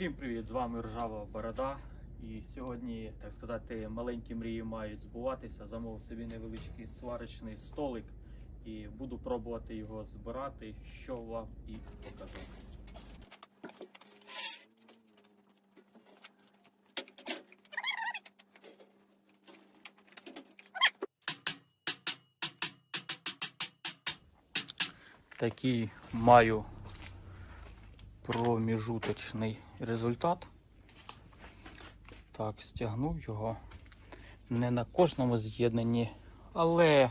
Всім привіт! З вами Ржава Борода. І сьогодні, так сказати, маленькі мрії мають збуватися. Замовив собі невеличкий сварочний столик і буду пробувати його збирати, що вам і покажу. Такий маю проміжуточний результат. Так, стягнув його не на кожному з'єднанні, але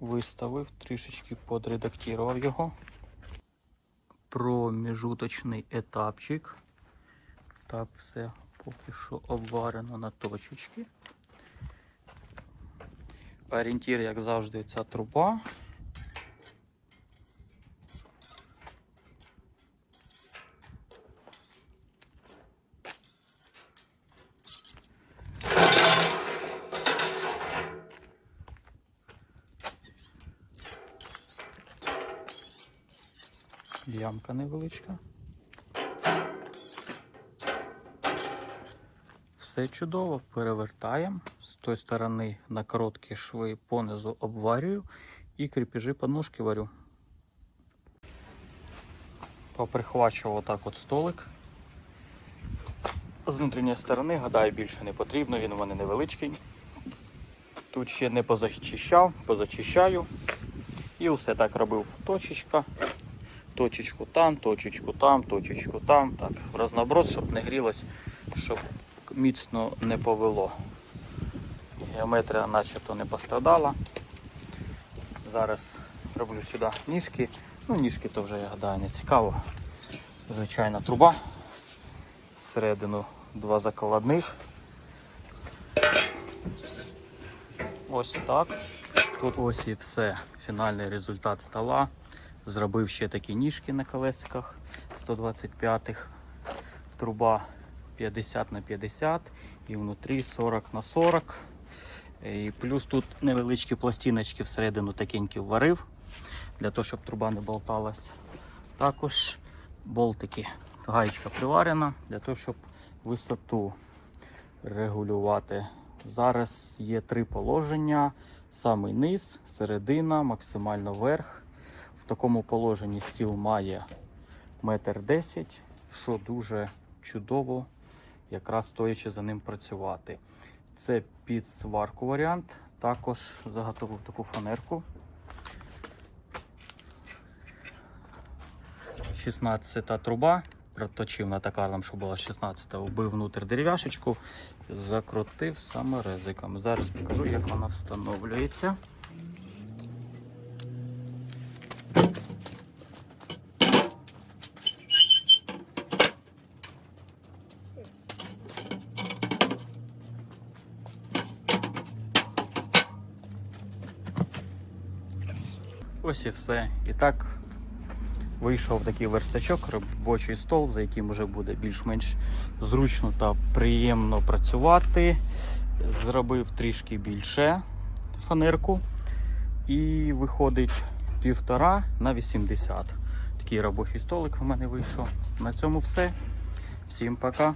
виставив, трішечки подредактував його. Проміжуточний етапчик. Так, все поки що обварено на точечки. Орієнтір, як завжди, ця труба. Ямка невеличка. Все чудово, перевертаємо. З тої сторони на короткі шви понизу обварюю і кріпежі подножки варю. Поприхвачував отак от столик. З внутрішньої сторони, гадаю, більше не потрібно, він у мене невеличкий. Тут ще не позачищав, позачищаю. І все так робив. Точечка, точечку там, точечку там, точечку там. Так, в разноброс, щоб не грілось, щоб міцно не повело. Геометрія начебто не пострадала. Зараз роблю сюди ніжки. Ну, ніжки то вже я гадаю не цікаво. Звичайна труба. Всередину два закладних. Ось так. Тут ось і все. Фінальний результат стола. Зробив ще такі ніжки на колесиках 125-х. Труба 50 на 50 і внутрі 40 на 40. І плюс тут невеличкі пластиночки всередину такенькі варив, для того, щоб труба не болталась. Також болтики. Гаєчка приварена для того, щоб висоту регулювати. Зараз є три положення: самий низ, середина, максимально верх. В такому положенні стіл має метр десять, що дуже чудово, якраз стоячи за ним працювати. Це під сварку варіант. Також заготовив таку фанерку. 16 труба. Проточив на токарному, що була 16-та, вбив внутрь дерев'яшечку, закрутив саморезиком. Зараз покажу, як вона встановлюється. Ось і все. І так вийшов такий верстачок, робочий стол, за яким вже буде більш-менш зручно та приємно працювати. Зробив трішки більше фанерку і виходить півтора на 80. Такий робочий столик в мене вийшов. На цьому все. Всім пока.